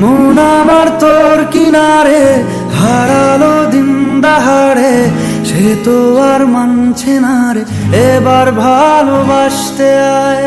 মন আবার তোর কিনারে, হারালো দিন দাহারে সে তো আর মানছে না রে, এবার ভালোবাসতে আয়।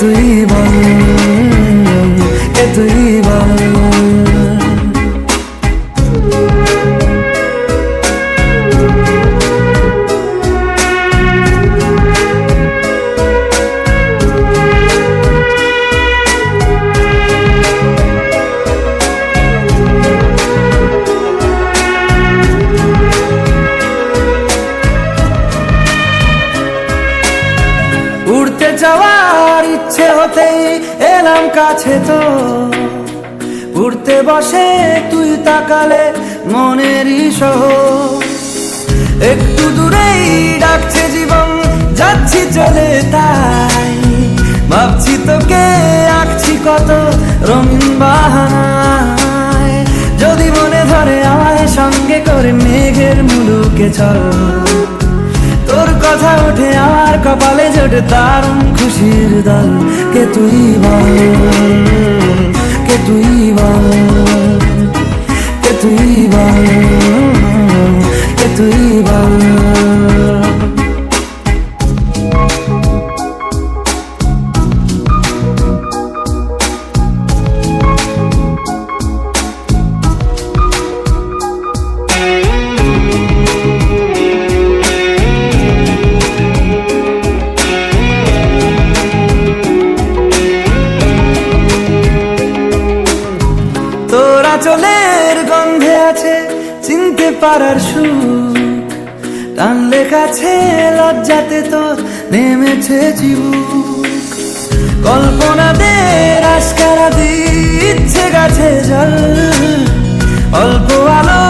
এতই ভালো এতই ভালো ইচ্ছে হতেই এলাম কাছে তো। উড়তে বসে তুই তাকালে মনেরই সহ। একটু দূরেই ডাকছে জীবন, যাচ্ছি চলে তাই। ভাবছি তোকে আঁকছি কত রঙিন বাহানায়। যদি মনে ধরে আমায় সঙ্গে করে মেঘের মুলুকে চল। ওঠে আর কপালে জোটে দারুণ খুশির দল। কে তুই বল? কে তুই বল? কে তুই বল? কে তুই বল? চলের গন্ধে আছে চিনতে পারার সুখ। টানলে কাছে লজ্জাতে তোর নেমেছে জীবুক কল্পনাদের আস্কারা দিচ্ছে গাছে জল। অল্প আলো,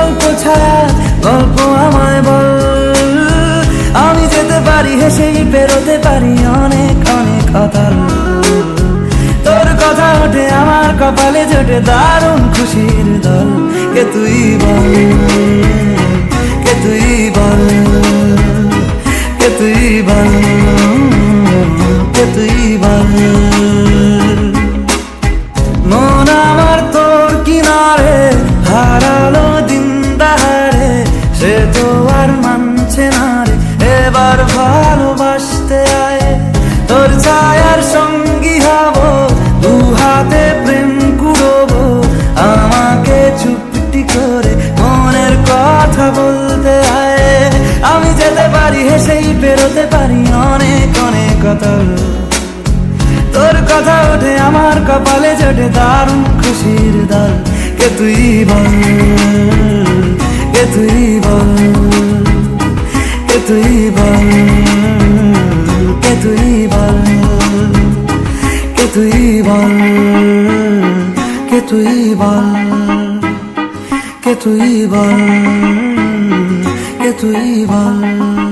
অল্প ছায়া, গল্প আমায় বল। আমি যেতে পারি, হেসেই পেরোতে পারি। কপালে জোটে দারুণ খুশির দল। কে তুই বল? কে তুই বল? কে তুই বল? কে তুই বল? মন আমার তোর কিনারে, হারালো দিন দাহারে সে তো আর মানছে না রে। এবার ভালোবাসতে আয়, তোর ছায়ার সঙ্গী হব দু হাতে পেরোতে পারি অনেক অনেক কতল তোর কথা ওঠে আমার কপালে জোটে দারুণ খুশির দল। কে তুই বল? কে তুই বল? কে তুই বল? কে তুই বল? কে তুই বল? কে তুই বল? কে তুই বল? কে তুই বল?